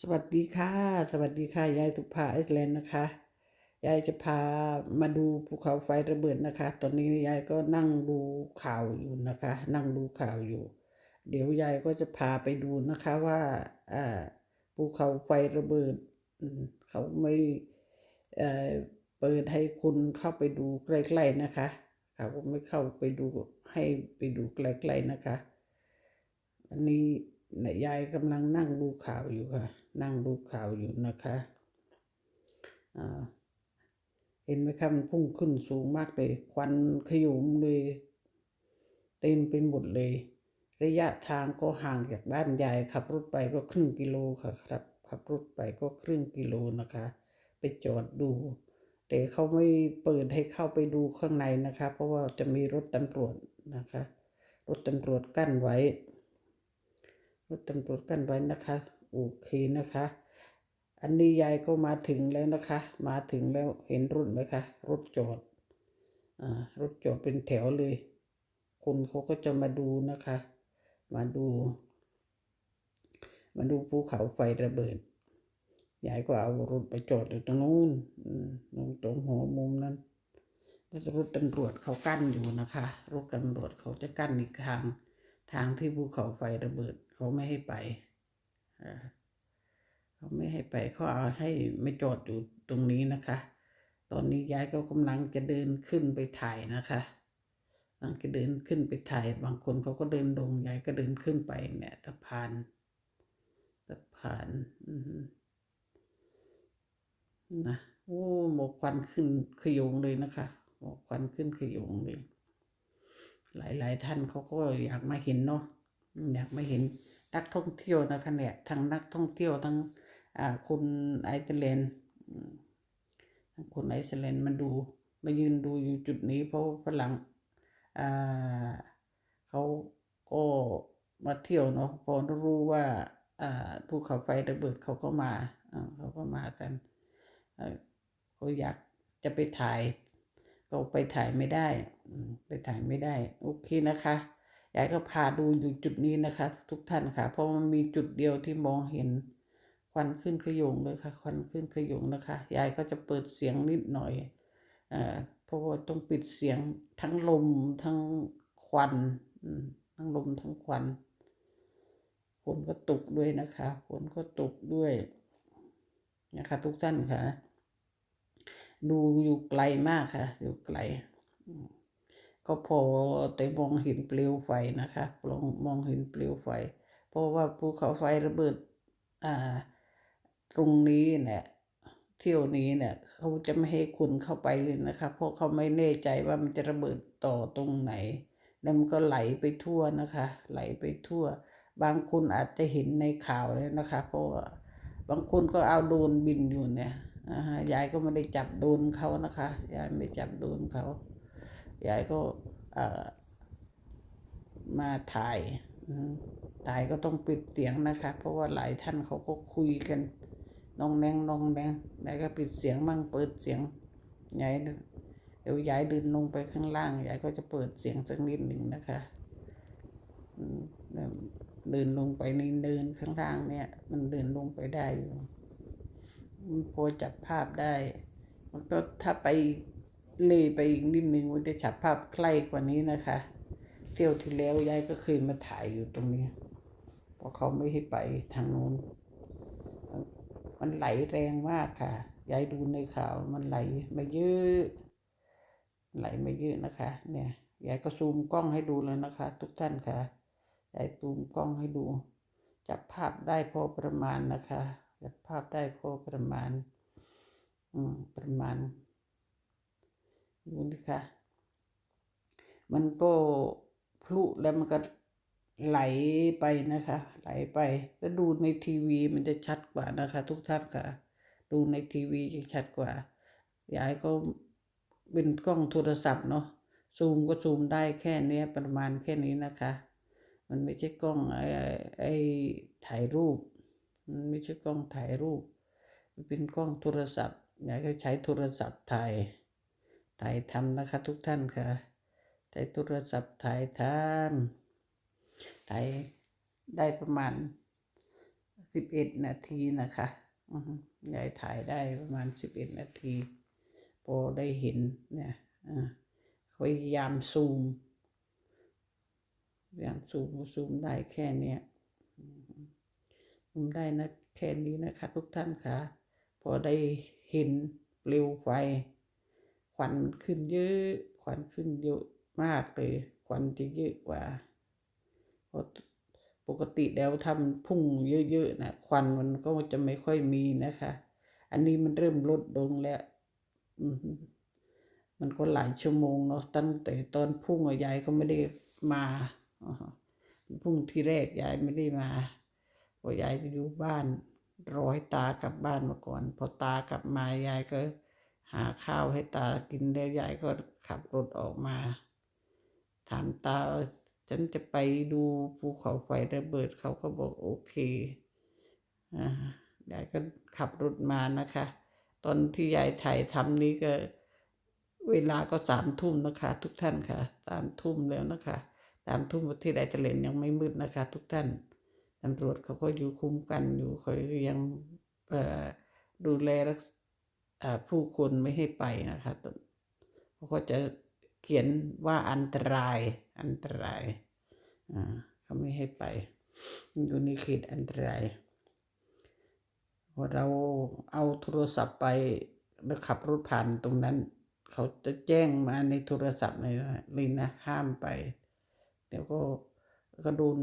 สวัสดีค่ะ สวัสดีค่ะยายตุภาไอซ์แลนด์นะคะ ยายจะพามาดูภูเขาไฟระเบิดนะคะ ตอนนี้ยายก็นั่งดูข่าวอยู่นะคะ นั่งดูข่าวอยู่ เดี๋ยวยายก็จะพาไปดูนะคะว่าอ่าภูเขาไฟระเบิดเขาไม่เอ่อเปิดให้คุณเข้าไปดูใกล้ๆนะคะเขาไม่เข้าไปดูให้ไปดูใกล้ๆนะคะ อันนี้ ยยายกำลังนั่งดูข่าวอยู่ค่ะ นั่งดูข่าวอยู่นะคะอ่าเห็นไหมคะมันพุ่งขึ้นสูงมากเลย ควันขโยมเลย เต็มไปหมดเลย ระยะทางก็ห่างจากบ้านยายขับรถไปก็ครึ่งกิโลค่ะครับ ขับรถไปก็ครึ่งกิโลนะคะ ไปจอดดู แต่เขาไม่เปิดให้เข้าไปดูข้างในนะคะ เพราะว่าจะมีรถตำรวจนะคะ รถตำรวจกั้นไว้ ตำรวจกันไว้นะคะโอเคนะคะ อันนี้ยายก็มาถึงแล้วนะคะ มาถึงแล้วเห็นรถไหมคะรถจอดอ่ารถจอดเป็นแถวเลย คนเขาก็จะมาดูนะคะ มาดู มาดูภูเขาไฟระเบิดยายก็เอารถไปจอดอยู่ตรงนู้นตรงตรงหัวมุมนั้นรถตำรวจเขากั้นอยู่นะคะ รถตำรวจเขาจะกั้นอีกทาง ทางที่ภูเขาไฟระเบิดเขาไม่ให้ไปเขาไม่ให้ไปเขาเอาให้ไม่จอดอยู่ตรงนี้นะคะ ตอนนี้ยายก็กำลังจะเดินขึ้นไปถ่ายนะคะกำลังจะเดินขึ้นไปถ่าย บางคนเขาก็เดินลงยายก็เดินขึ้นไปเนี่ยสะพานสะพานนะโอ้หมอกควันขึ้นขยงเลยนะคะหมอกควันขึ้นขยงเลย หลาย ๆ ท่านเขาก็อยากมาเห็นเนาะอยากมาเห็นนักท่องเที่ยวนะคะเนี่ยทั้งนักท่องเที่ยวทั้งคนไอซ์แลนด์อืมทั้งคนไอซ์แลนด์มาดูมายืนดูอยู่จุดนี้ เพราะฝรั่งเขาก็มาเที่ยวเนาะพอรู้ว่าภูเขาไฟระเบิดเขาก็มาเขาก็มากันเขาอยากจะไปถ่าย ก็ไปถ่ายไม่ได้ ไปถ่ายไม่ได้ โอเคนะคะยายก็พาดูอยู่จุดนี้นะคะ ทุกท่านค่ะ เพราะมันมีจุดเดียวที่มองเห็นควันขึ้นขยงเลยค่ะ ควันขึ้นขยงนะคะ ยายก็จะเปิดเสียงนิดหน่อยอ่าเพราะว่าต้องปิดเสียงทั้งลมทั้งควันทั้งลมทั้งควันฝนก็ตกด้วยนะคะฝนก็ตกด้วยนะคะ ทุกท่านค่ะ ดูอยู่ไกลมากค่ะ อยู่ไกลอืม ก็พอแต่มองเห็นเปลวไฟนะคะลองมองเห็นเปลวไฟ เพราะว่าภูเขาไฟระเบิดอ่า ตรงนี้เนี่ยเที่ยวนี้เนี่ยเขาจะไม่ให้คุณเข้าไปเลยนะคะ เพราะเขาไม่แน่ใจว่ามันจะระเบิดต่อตรงไหน แล้วมันก็ไหลไปทั่วนะคะ ไหลไปทั่ว บางคนอาจจะเห็นในข่าวเลยนะคะ เพราะว่าบางคนก็เอาโดรนบินอยู่เนี่ยยายก็ไม่ได้จับโดรนเขานะคะ ยายไม่จับโดรนเขา ยายก็เออมาถ่ายถ่ายก็ต้องปิดเสียงนะคะ เพราะว่าหลายท่านเขาก็คุยกันนองแนงนองแนงยายก็ปิดเสียงมั่งเปิดเสียงยายเดี๋ยวยายเดินลงไปข้างล่างยายก็จะเปิดเสียงสักนิดหนึ่งนะคะเดินลงไปในเนินข้างล่างเนี่ย มันเดินลงไปได้อยู่พอจับภาพได้มันก็ถ้าไป เลยไปอีกนิดนึงมันจะจับภาพใกล้กว่านี้นะคะ เที่ยวที่แล้วยายก็เคยมาถ่ายอยู่ตรงนี้เพราะเขาไม่ให้ไปทางโน้นมันไหลแรงมากค่ะยายดูในข่าวมันไหลมาเยอะไหลมาเยอะนะคะ เนี่ยยายก็ซูมกล้องให้ดูเลยนะคะ ทุกท่านค่ะยายซูมกล้องให้ดู จับภาพได้พอประมาณนะคะ จับภาพได้พอประมาณ อืมประมาณ ดูนะคะมันก็พลุแล้วมันก็ไหลไปนะคะ ไหลไปแล้วดูในทีวีมันจะชัดกว่านะคะ ทุกท่านค่ะ ดูในทีวีจะชัดกว่ายายก็เป็นกล้องโทรศัพท์เนาะซูมก็ซูมได้แค่นี้ประมาณแค่นี้นะคะ มันไม่ใช่กล้องไอ้ไอ้ถ่ายรูป มันไม่ใช่กล้องถ่ายรูป มันเป็นกล้องโทรศัพท์ยายก็ใช้โทรศัพท์ถ่าย ถ่ายทำนะคะทุกท่านค่ะใช้โทรศัพท์ถ่ายทำถ่ายได้ประมาณสิบเอ็ดนาทีนะคะยายถ่ายได้ประมาณสิบเอ็ดนาที พอได้เห็นเนี่ยอ่าพยายามซูมพยายามซูมซูมได้แค่เนี้ยซูมได้นะแค่นี้นะคะ ทุกท่านคะพอได้เห็นเปลวไฟ ควันขึ้นเยอะควันขึ้นเยอะมากเลยควันจะเยอะกว่าเพราะปกติแล้วทำพุ่งเยอะๆนะควันมันก็จะไม่ค่อยมีนะคะ อันนี้มันเริ่มลดลงแล้วมันก็หลายชั่วโมงเนาะตั้งแต่ตอนพุ่งยายก็ไม่ได้มาพุ่งที่แรกยายไม่ได้มาเพราะยายจะอยู่บ้านรอให้ตากลับบ้านมาก่อน พอตากลับมายายก็ หาข้าวให้ตากินแล้วยายก็ขับรถออกมา ถามตาฉันจะไปดูภูเขาไฟระเบิดเขาก็บอกโอเคอ่ายายก็ขับรถมานะคะ ตอนที่ยายถ่ายทำนี้ก็ เวลาก็สามทุ่มนะคะ ทุกท่านค่ะสามทุ่มแล้วนะคะสามทุ่มประเทศไอร์แลนด์ยังไม่มืดนะคะ ทุกท่านตำรวจเขาก็อยู่คุ้มกันอยู่เขายังดูแลรักษ ผู้คนไม่ให้ไปนะคะเขาก็จะเขียนว่าอันตราย อันตรายอ่าเขาไม่ให้ไปอยู่ในเขตอันตรายพอเราเอาโทรศัพท์ไปแล้วขับรถผ่านตรงนั้น เขาจะแจ้งมาในโทรศัพท์เลยนะเลยนะห้ามไป เดี๋ยวก็ก็โดน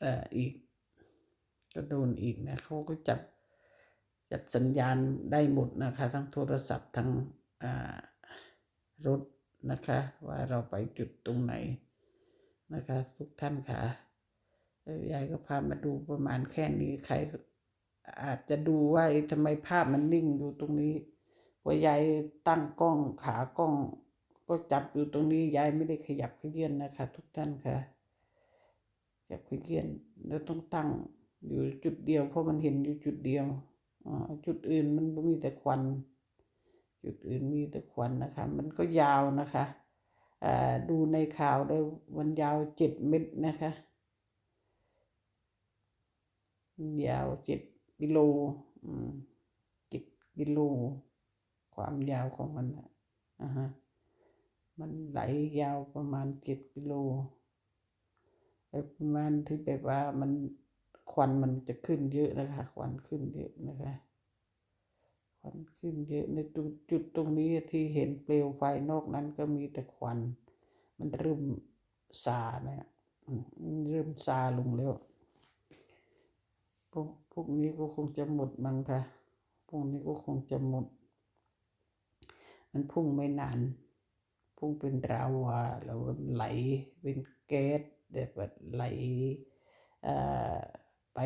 เอ่ออีก ก็โดนอีกนะเขาก็จับ จับสัญญาณได้หมดนะคะ ทั้งโทรศัพท์ทั้งรถนะคะ ว่าเราไปจุดตรงไหนนะคะ ทุกท่านค่ะยายก็พามาดูประมาณแค่นี้ใครอาจจะดูว่าทำไมภาพมันนิ่งอยู่ตรงนี้ว่ายายตั้งกล้องขากล้อง ก็จับอยู่ตรงนี้ยายไม่ได้ขยับขยื่นนะคะ ทุกท่านค่ะขยับขยื่นแล้วต้องตั้งอยู่จุดเดียวเพราะมันเห็นอยู่จุดเดียว จุดอื่นมันมีแต่ควัน จุดอื่นมีแต่ควันนะคะ มันก็ยาวนะคะอ่าดูในข่าวเลยมันยาวเจ็ดเมตรนะคะ ยาวเจ็ดกิโลอืมเจ็ดกิโล ความยาวของมันอะอ่าฮะมันไหลยาวประมาณเจ็ดกิโลประมาณที่แบบว่ามัน ควันมันจะขึ้นเยอะนะคะ ควันขึ้นเยอะนะคะ ควันขึ้นเยอะในจุดตรงนี้ที่เห็นเปลวไฟนอกนั้นก็มีแต่ควัน มันเริ่มซาเนี่ยเริ่มซาลงแล้วพวกพวกนี้ก็คงจะหมดมั้งค่ะ พวกนี้ก็คงจะหมด มันพุ่งไม่นาน พุ่งเป็นราวาแล้วไหลเป็นแก๊สแบบไหลอ่อ ไป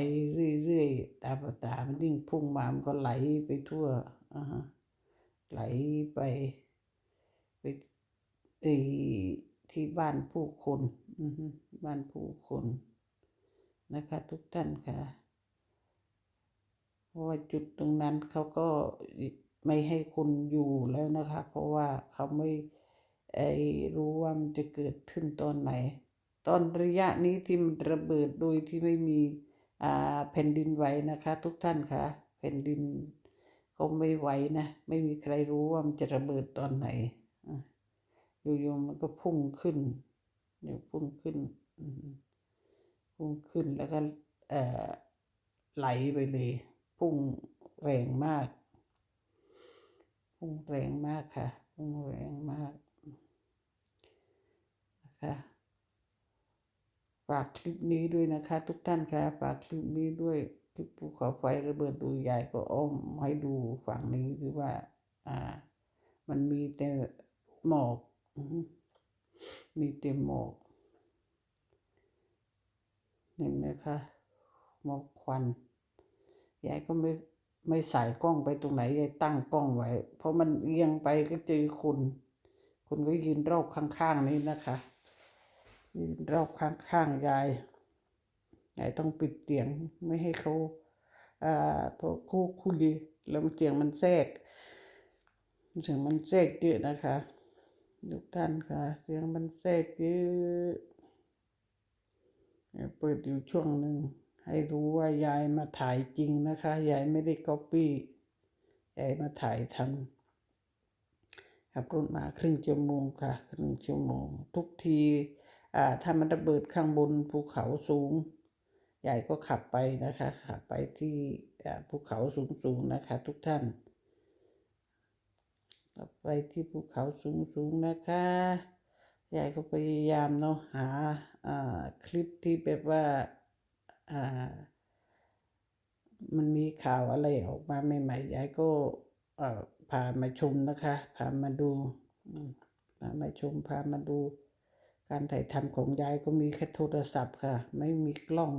เรื่อยๆ ตามประตามันยิ่งพุ่งมา มันก็ไหลไปทั่วอ่าฮะไหลไปไปไอที่บ้านผู้คนอืบ้านผู้คนนะคะ ทุกท่านค่ะ เพราะว่าจุดตรงนั้นเขาก็ไม่ให้คนอยู่แล้วนะคะ เพราะว่าเขาไม่ไอรู้ว่ามันจะเกิดขึ้นตอนไหน ตอนระยะนี้ที่มันระเบิดโดยที่ไม่มี แผ่นดินไหวนะคะ ทุกท่านคะแผ่นดินก็ไม่ไหวนะ ไม่มีใครรู้ว่ามันจะระเบิดตอนไหนอยู่ๆมันก็พุ่งขึ้นเดี๋ยวพุ่งขึ้นพุ่งขึ้นแล้วก็ไหลไปเลย พุ่งแรงมาก พุ่งแรงมากค่ะ พุ่งแรงมากนะคะ ฝากคลิปนี้ด้วยนะคะ ทุกท่านคะฝากคลิปนี้ด้วยคลิปภูเขาไฟระเบิดดูใหญ่ก็อ้อมให้ดูฝั่งนี้คือว่า อ่า มันมีแต่หมอก มีแต่หมอกเห็นไหมคะหมอกควันยายก็ไม่ไม่ใส่กล้องไปตรงไหนยายตั้งกล้องไว้ เพราะมันเอียงไปก็เจอคน คนก็ยืนรอบข้างๆนี้นะคะ ยืนรอบข้างๆยายยายต้องปิดเสียงไม่ให้เขาอ่าพราะคู่คุยแล้วเสียงมันแทรกเสียงมันแทรกเยอะนะคะทุกท่านค่ะ เสียงมันแทรกเยอะเปิดอยู่ช่วงหนึ่งให้รู้ว่ายายมาถ่ายจริงนะคะ ยายไม่ได้ก๊อปปี้ยายมาถ่ายทำขับรถมาครึ่งชั่วโมงค่ะ ครึ่งชั่วโมง ทุกที ถ้ามันระเบิดข้างบนภูเขาสูงยายก็ขับไปนะคะ ขับไปที่อ่าภูเขาสูงๆนะคะ ทุกท่านขับไปที่ภูเขาสูงๆนะคะยายก็พยายามเนาะหาอ่าคลิปที่แบบว่าอ่ามันมีข่าวอะไรออกมาใหม่ๆยายก็อ่อพามาชมนะคะ พามาดู พามาชม พามาดู การถ่ายทำของยายก็มีแค่โทรศัพท์ค่ะ ไม่มีกล้อง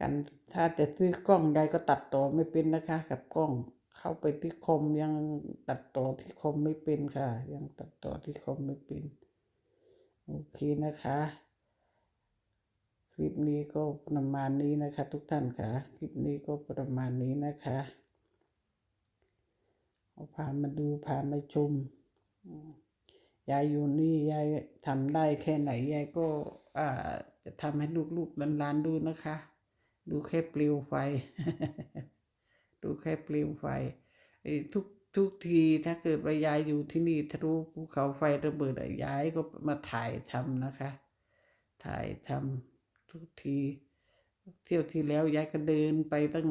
การถ้าจะซื้อกล้องยายก็ตัดต่อไม่เป็นนะคะ กับกล้องเข้าไปที่คอมยังตัดต่อที่คอมไม่เป็นค่ะ ยังตัดต่อที่คอมไม่เป็นโอเคนะคะคลิปนี้ก็ประมาณนี้นะคะ ทุกท่านค่ะ คลิปนี้ก็ประมาณนี้นะคะเอาพามาดูพามาชมอืม ยายอยู่นี่ยายทำได้แค่ไหนยายก็จะทำให้ลูกๆหลานๆดูนะคะ ดูแค่ปลิวไฟ ดูแค่ปลิวไฟทุกทุกทีถ้าเกิดว่ายายอยู่ที่นี่ถ้ารู้ภูเขาไฟระเบิดยายก็มาถ่ายทำนะคะ ถ่ายทำทุกที เที่ยวที่แล้วยายก็เดินไปตั้ง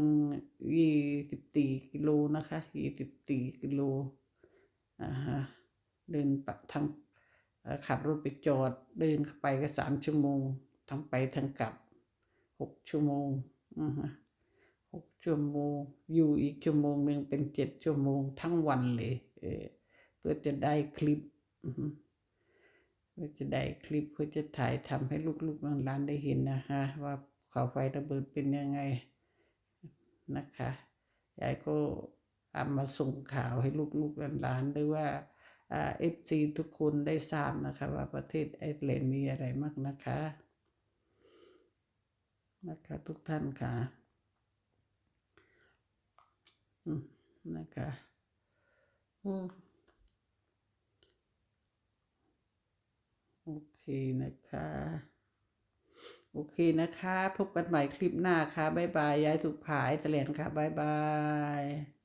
ยี่สิบตีกิโลนะคะยี่สิบตีกิโลอ่าฮะ เดินปะทางขับรถไปจอด เดินเข้าไปก็สามชั่วโมง ทั้งไปทั้งกลับหกชั่วโมงหกชั่วโมง อยู่อีกชั่วโมงหนึ่งเป็นเจ็ดชั่วโมงทั้งวันเลยเเพื่อจะได้คลิปเพื่อจะได้คลิปเพื่อจะถ่ายทำให้ลูกๆหลานๆได้เห็นนะฮะว่าเขาไฟระเบิดเป็นยังไงนะคะยายก็เอามาส่งข่าวให้ลูกๆหลานๆหรือว่า เอฟซีทุกคนได้ทราบนะคะว่าประเทศไอร์แลนด์มีอะไรมากนะคะนะคะทุกท่านค่ะนะคะอืมโอเคนะคะ โอเคนะคะ พบกันใหม่คลิปหน้าค่ะ บ๊ายบาย ยายถูกผายแถลงค่ะ บ๊ายบาย